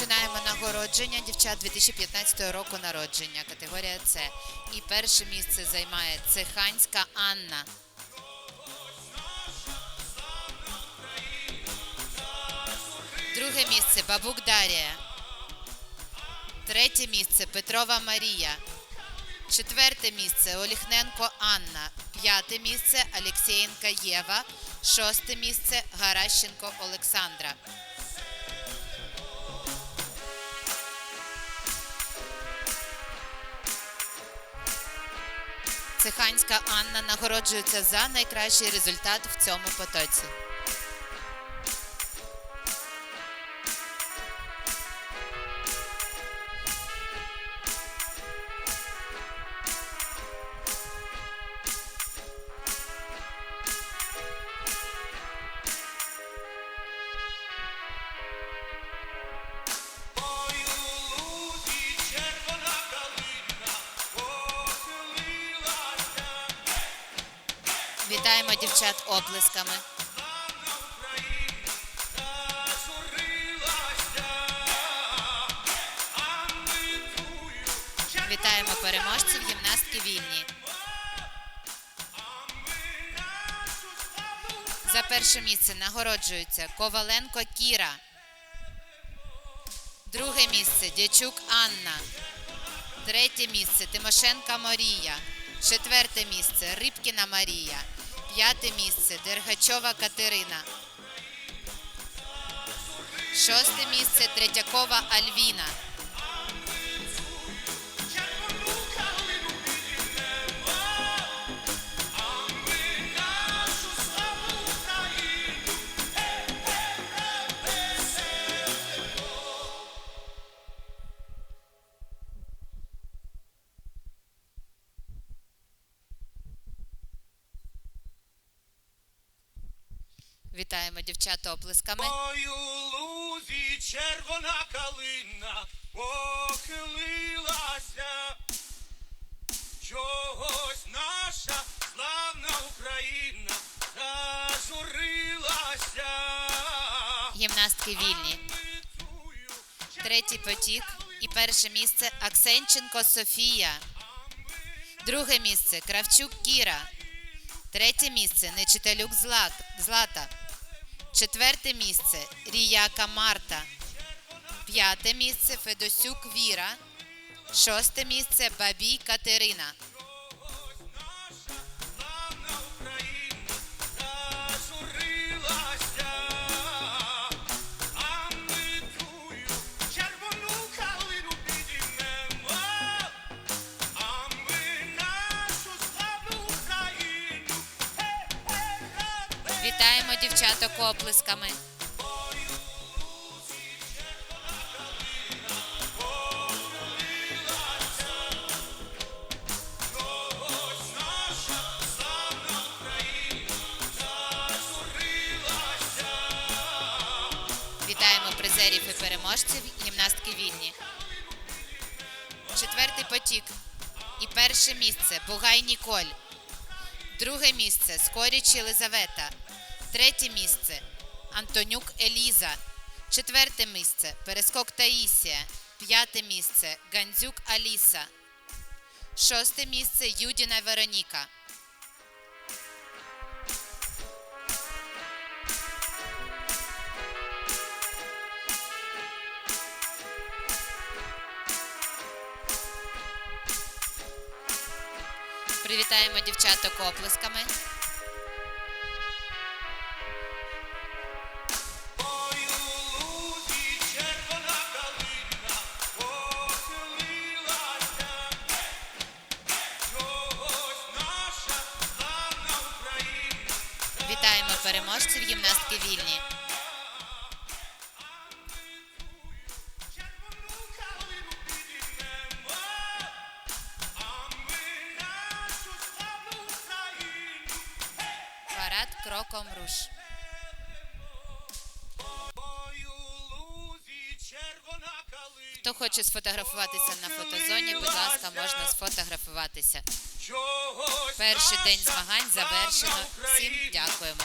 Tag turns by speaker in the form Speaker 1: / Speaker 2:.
Speaker 1: Починаємо нагородження дівчат 2015 року народження, категорія С. І перше місце займає Цеханська Анна. Друге місце Бабук Дарія. Третє місце Петрова Марія. Четверте місце Оліхненко Анна. П'яте місце Алєксєєнка Єва. Шосте місце Гаращенко Олександра. Цеханська Анна нагороджується за найкращий результат в цьому потоці. Вітаємо дівчат оплесками. Вітаємо переможців гімнастки вільні. За перше місце нагороджується Коваленко Кіра. Друге місце Дячук Анна. Третє місце Тимошенка Марія. Четверте місце Рибкіна Марія. П'яте місце Дергачова Катерина. Шосте місце Третякова Альвіна. Вітаємо дівчата оплесками.
Speaker 2: Ой, у лузі червона калина похилилася, чогось наша славна Україна зажурилася.
Speaker 1: Гімнастки вільні. Третій потік і перше місце Аксенченко Софія. Друге місце Кравчук Кіра. Третє місце Нечиталюк Злат- Злата. Четверте місце Ріяка Марта. П'яте місце Федосюк Віра. Шосте місце Бабій Катерина. Дівчаток оплесками. Вітаємо призерів і переможців гімнастки вільні. Четвертий потік. І перше місце Бугай Ніколь. Друге місце Скоріч Єлизавета. Третє місце Антонюк Еліза. Четверте місце Перескок Таїсія. П'яте місце Гандзюк Аліса. Шосте місце Юдіна Вероніка. Привітаємо дівчаток оплесками. Вітаємо переможців гімнастки вільні. Парад кроком руш. Хто хоче сфотографуватися на фотозоні, будь ласка, можна сфотографуватися. Перший день змагань завершено. Всім дякуємо.